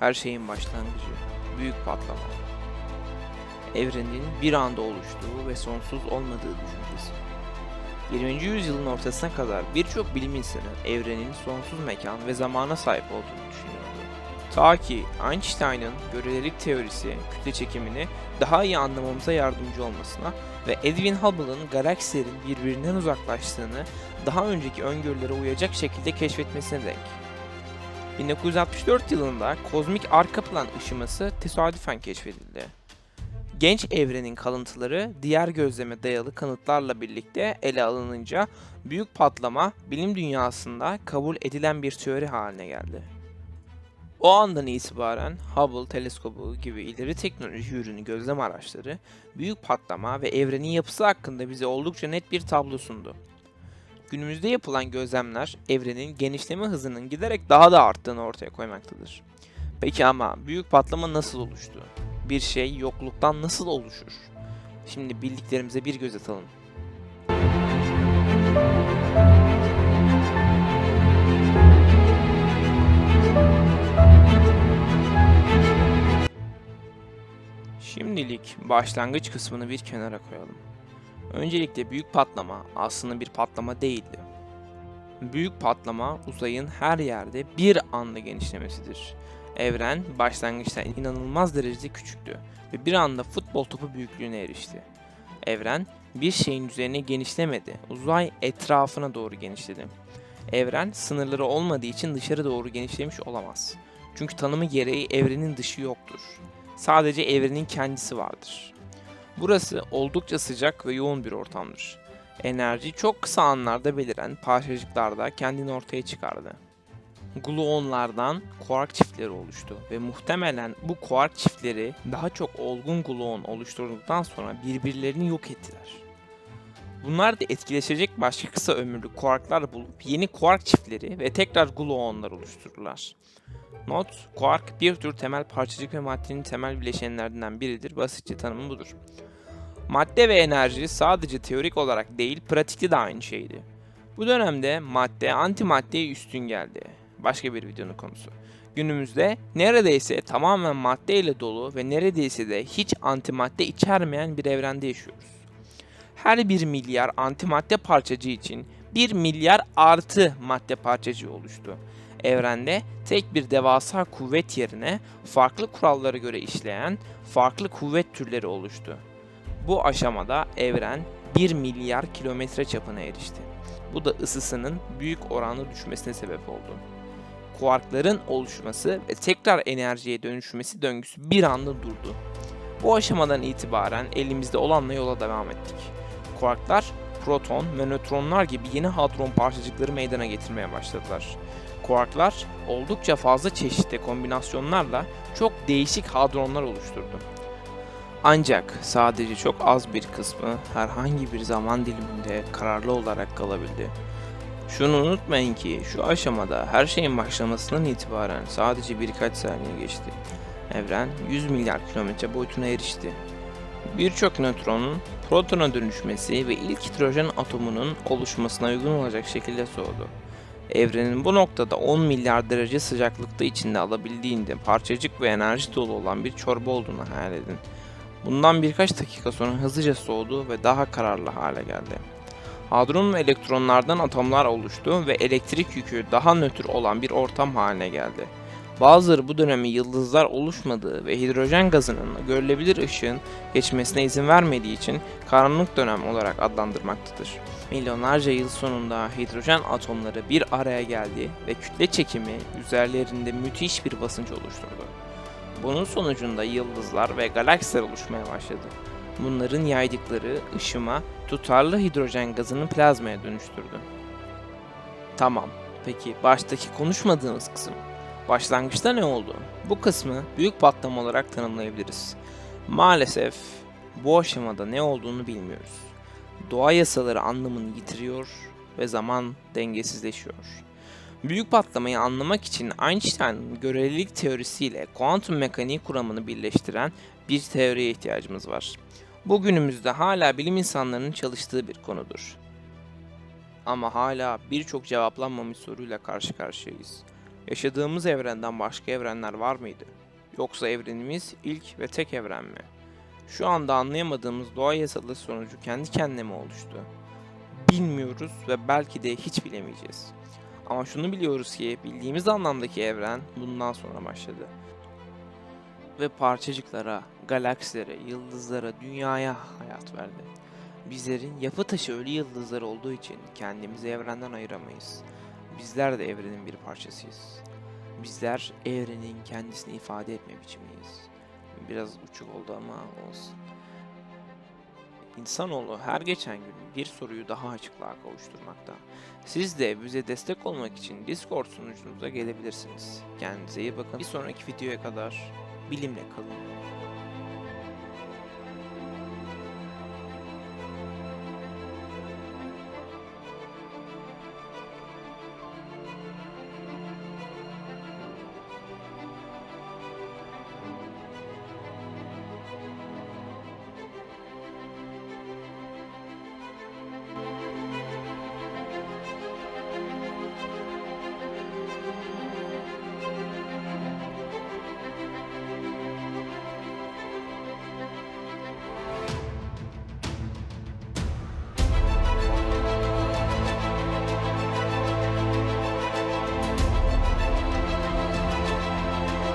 her şeyin başlangıcı, büyük patlama. Evrenin bir anda oluştuğu ve sonsuz olmadığı düşüncesi. 20. yüzyılın ortasına kadar birçok bilim insanı evrenin sonsuz mekan ve zamana sahip olduğunu düşünüyordu. Ta ki Einstein'ın görelilik teorisi kütle çekimini daha iyi anlamamıza yardımcı olmasına ve Edwin Hubble'ın galaksilerin birbirinden uzaklaştığını daha önceki öngörülere uyacak şekilde keşfetmesine denk. 1964 yılında kozmik arka plan ışıması tesadüfen keşfedildi. Genç evrenin kalıntıları diğer gözleme dayalı kanıtlarla birlikte ele alınınca büyük patlama bilim dünyasında kabul edilen bir teori haline geldi. O andan itibaren Hubble teleskobu gibi ileri teknoloji ürünü gözlem araçları büyük patlama ve evrenin yapısı hakkında bize oldukça net bir tablo sundu. Günümüzde yapılan gözlemler evrenin genişleme hızının giderek daha da arttığını ortaya koymaktadır. Peki ama büyük patlama nasıl oluştu? Bir şey yokluktan nasıl oluşur? Şimdi bildiklerimize bir göz atalım. Şimdilik başlangıç kısmını bir kenara koyalım. Öncelikle büyük patlama aslında bir patlama değildi. Büyük patlama uzayın her yerde bir anda genişlemesidir. Evren başlangıçta inanılmaz derecede küçüktü ve bir anda futbol topu büyüklüğüne erişti. Evren bir şeyin üzerine genişlemedi, uzay etrafına doğru genişledi. Evren sınırları olmadığı için dışarı doğru genişlemiş olamaz. Çünkü tanımı gereği evrenin dışı yoktur. Sadece evrenin kendisi vardır. Burası oldukça sıcak ve yoğun bir ortamdır. Enerji çok kısa anlarda beliren parçacıklarda kendini ortaya çıkardı. Gluonlardan kuark çiftleri oluştu ve muhtemelen bu kuark çiftleri daha çok olgun gluon oluşturduktan sonra birbirlerini yok ettiler. Bunlar da etkileşecek başka kısa ömürlü kuarklar bulup yeni kuark çiftleri ve tekrar gluonlar oluştururlar. Not, kuark bir tür temel parçacık ve maddenin temel bileşenlerinden biridir. Basitçe tanımı budur. Madde ve enerji sadece teorik olarak değil, pratikte de aynı şeydi. Bu dönemde madde antimaddeye üstün geldi. Başka bir videonun konusu. Günümüzde neredeyse tamamen madde ile dolu ve neredeyse de hiç antimadde içermeyen bir evrende yaşıyoruz. Her bir milyar antimadde parçacığı için 1 milyar artı madde parçacığı oluştu. Evrende tek bir devasa kuvvet yerine farklı kurallara göre işleyen farklı kuvvet türleri oluştu. Bu aşamada evren 1 milyar kilometre çapına erişti. Bu da ısısının büyük oranda düşmesine sebep oldu. Kuarkların oluşması ve tekrar enerjiye dönüşmesi döngüsü bir anda durdu. Bu aşamadan itibaren elimizde olanla yola devam ettik. Kuarklar, proton ve nötronlar gibi yeni hadron parçacıkları meydana getirmeye başladılar. Kuarklar oldukça fazla çeşitli kombinasyonlarla çok değişik hadronlar oluşturdu. Ancak sadece çok az bir kısmı herhangi bir zaman diliminde kararlı olarak kalabildi. Şunu unutmayın ki şu aşamada her şeyin başlamasından itibaren sadece birkaç saniye geçti. Evren 100 milyar kilometre boyutuna erişti. Birçok nötronun protona dönüşmesi ve ilk hidrojen atomunun oluşmasına uygun olacak şekilde soğudu. Evrenin bu noktada 10 milyar derece sıcaklıkta içinde alabildiğinde parçacık ve enerji dolu olan bir çorba olduğunu hayal edin. Bundan birkaç dakika sonra hızlıca soğudu ve daha kararlı hale geldi. Hadron ve elektronlardan atomlar oluştu ve elektrik yükü daha nötr olan bir ortam haline geldi. Bazıları bu dönemi yıldızlar oluşmadığı ve hidrojen gazının görülebilir ışığın geçmesine izin vermediği için karanlık dönem olarak adlandırmaktadır. Milyonlarca yıl sonunda hidrojen atomları bir araya geldi ve kütle çekimi üzerlerinde müthiş bir basınç oluşturdu. Bunun sonucunda yıldızlar ve galaksiler oluşmaya başladı. Bunların yaydıkları ışıma tutarlı hidrojen gazını plazmaya dönüştürdü. Tamam, peki baştaki konuşmadığımız kısım. Başlangıçta ne oldu? Bu kısmı büyük patlama olarak tanımlayabiliriz. Maalesef bu aşamada ne olduğunu bilmiyoruz. Doğa yasaları anlamını yitiriyor ve zaman dengesizleşiyor. Büyük patlamayı anlamak için Einstein'ın görelilik teorisiyle kuantum mekaniği kuramını birleştiren bir teoriye ihtiyacımız var. Bugünümüzde hala bilim insanlarının çalıştığı bir konudur. Ama hala birçok cevaplanmamış soruyla karşı karşıyayız. Yaşadığımız evrenden başka evrenler var mıydı? Yoksa evrenimiz ilk ve tek evren mi? Şu anda anlayamadığımız doğa yasaları sonucu kendi kendine mi oluştu? Bilmiyoruz ve belki de hiç bilemeyeceğiz. Ama şunu biliyoruz ki bildiğimiz anlamdaki evren bundan sonra başladı. Ve parçacıklara, galaksilere, yıldızlara, dünyaya hayat verdi. Bizlerin yapı taşı ölü yıldızlar olduğu için kendimizi evrenden ayıramayız. Bizler de evrenin bir parçasıyız. Bizler evrenin kendisini ifade etme biçimiyiz. Biraz uçuk oldu ama olsun. İnsanoğlu her geçen gün bir soruyu daha açıklığa kavuşturmakta. Siz de bize destek olmak için Discord sunucumuza gelebilirsiniz. Kendinize iyi bakın. Bir sonraki videoya kadar bilimle kalın.